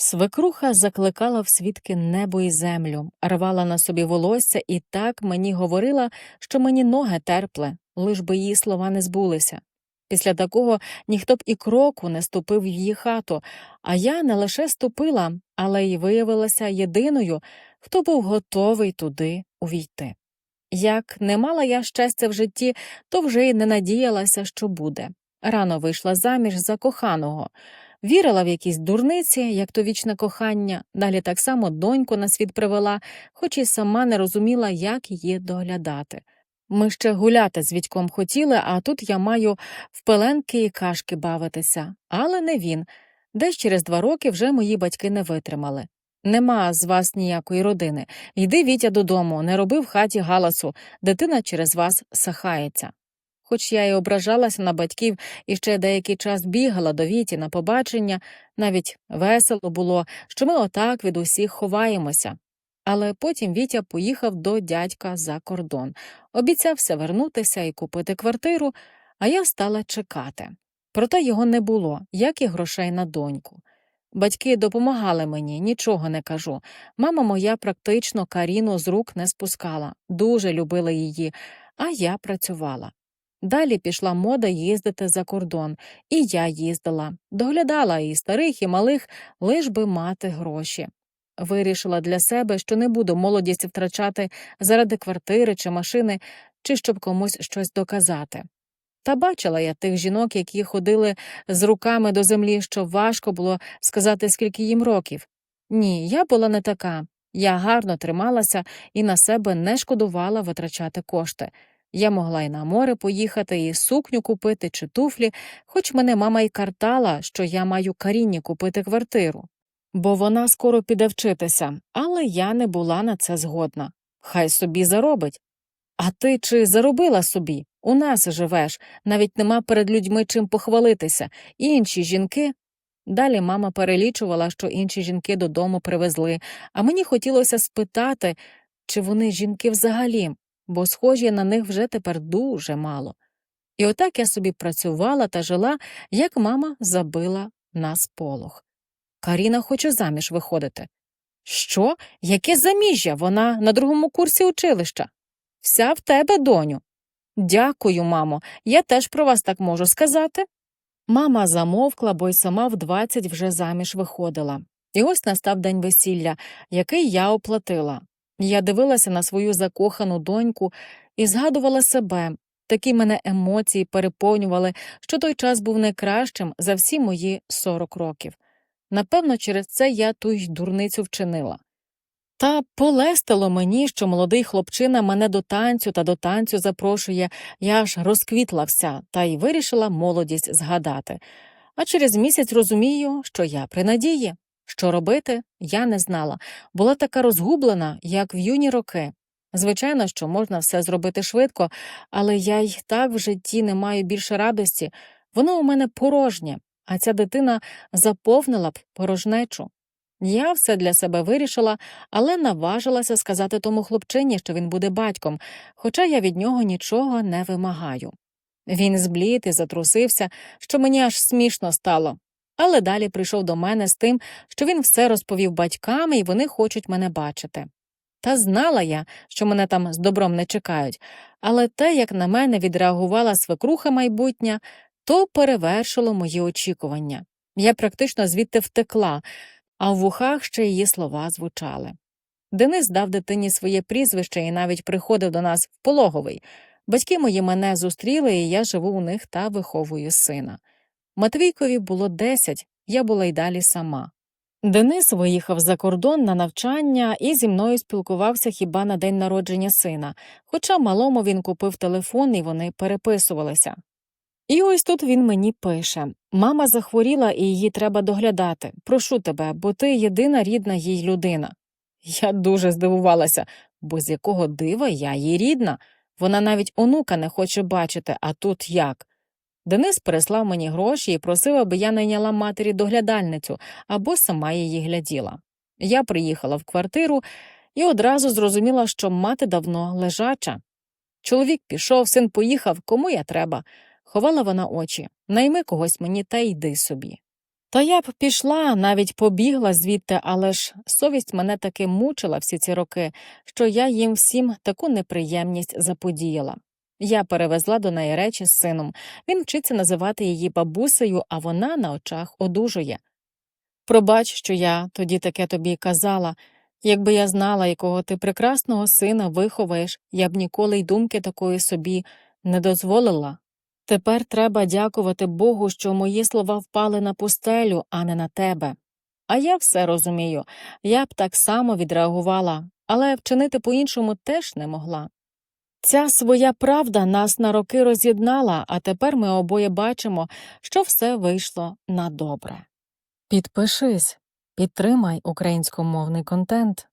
Свекруха закликала в свідки небо і землю, рвала на собі волосся і так мені говорила, що мені ноги терпли, лиш би її слова не збулися. Після такого ніхто б і кроку не ступив в її хату, а я не лише ступила, але й виявилася єдиною, хто був готовий туди увійти. Як не мала я щастя в житті, то вже й не надіялася, що буде. Рано вийшла заміж за коханого. Вірила в якісь дурниці, як то вічне кохання, далі так само доньку на світ привела, хоч і сама не розуміла, як її доглядати. Ми ще гуляти з Вітьком хотіли, а тут я маю в пеленки і кашки бавитися, але не він. Десь через два роки вже мої батьки не витримали. Нема з вас ніякої родини. Йди, Вітя, додому, не роби в хаті галасу, дитина через вас сахається. Хоч я й ображалася на батьків і ще деякий час бігала до Віті на побачення, навіть весело було, що ми отак від усіх ховаємося. Але потім Вітя поїхав до дядька за кордон, обіцявся вернутися і купити квартиру, а я стала чекати. Проте його не було, як і грошей на доньку. Батьки допомагали мені, нічого не кажу. Мама моя практично Каріну з рук не спускала, дуже любила її, а я працювала. Далі пішла мода їздити за кордон, і я їздила, доглядала і старих, і малих, лиш би мати гроші. Вирішила для себе, що не буду молодість втрачати заради квартири чи машини, чи щоб комусь щось доказати. Та бачила я тих жінок, які ходили з руками до землі, що важко було сказати, скільки їм років. Ні, я була не така. Я гарно трималася і на себе не шкодувала витрачати кошти. Я могла й на море поїхати, і сукню купити чи туфлі, хоч мене мама й картала, що я маю Каріні купити квартиру. Бо вона скоро піде вчитися, але я не була на це згодна. Хай собі заробить. А ти чи заробила собі? У нас живеш, навіть нема перед людьми чим похвалитися. Інші жінки. Далі мама перелічувала, що інші жінки додому привезли, а мені хотілося спитати, чи вони жінки взагалі, бо схожі на них вже тепер дуже мало. І отак я собі працювала та жила, як мама забила на сполох. Каріна хоче заміж виходити. Що? Яке заміжжя? Вона на другому курсі училища. Вся в тебе, доню. Дякую, мамо, я теж про вас так можу сказати. Мама замовкла, бо й сама в двадцять вже заміж виходила. І ось настав день весілля, який я оплатила. Я дивилася на свою закохану доньку і згадувала себе. Такі мене емоції переповнювали, що той час був найкращим за всі мої сорок років. Напевно, через це я ту й дурницю вчинила. Та полестило мені, що молодий хлопчина мене до танцю та до танцю запрошує, я аж розквітла вся та й вирішила молодість згадати. А через місяць розумію, що я при надії. Що робити, я не знала, була така розгублена, як в юні роки. Звичайно, що можна все зробити швидко, але я й так в житті не маю більше радості, воно у мене порожнє, а ця дитина заповнила б порожнечу. Я все для себе вирішила, але наважилася сказати тому хлопчині, що він буде батьком, хоча я від нього нічого не вимагаю. Він зблід і затрусився, що мені аж смішно стало. Але далі прийшов до мене з тим, що він все розповів батькам, і вони хочуть мене бачити. Та знала я, що мене там з добром не чекають, але те, як на мене відреагувала свекруха майбутня, то перевершило мої очікування. Я практично звідти втекла, а в вухах ще її слова звучали. Денис дав дитині своє прізвище і навіть приходив до нас в пологовий. Батьки мої мене зустріли, і я живу у них та виховую сина. Матвійкові було десять, я була й далі сама. Денис виїхав за кордон на навчання і зі мною спілкувався хіба на день народження сина, хоча малому він купив телефон і вони переписувалися. І ось тут він мені пише Мама захворіла і її треба доглядати. Прошу тебе, бо ти єдина рідна їй людина. Я дуже здивувалася, бо з якого дива я їй рідна. Вона навіть онука не хоче бачити, а тут як. Денис переслав мені гроші і просив, аби я найняла матері доглядальницю або сама її гляділа. Я приїхала в квартиру і одразу зрозуміла, що мати давно лежача. Чоловік пішов, син поїхав, кому я треба. Ховала вона очі найми когось мені та йди собі. Та я б пішла, навіть побігла звідти, але ж совість мене таки мучила всі ці роки, що я їм всім таку неприємність заподіяла. Я перевезла до неї речі з сином. Він вчиться називати її бабусею, а вона на очах одужує. Пробач, що я тоді таке тобі казала. Якби я знала, якого ти прекрасного сина виховаєш, я б ніколи й думки такої собі не дозволила. Тепер треба дякувати Богу, що мої слова впали на пустелю, а не на тебе. А я все розумію, я б так само відреагувала, але вчинити по-іншому теж не могла. Ця своя правда нас на роки роз'єднала, а тепер ми обоє бачимо, що все вийшло на добре. Підпишись, підтримай українськомовний контент.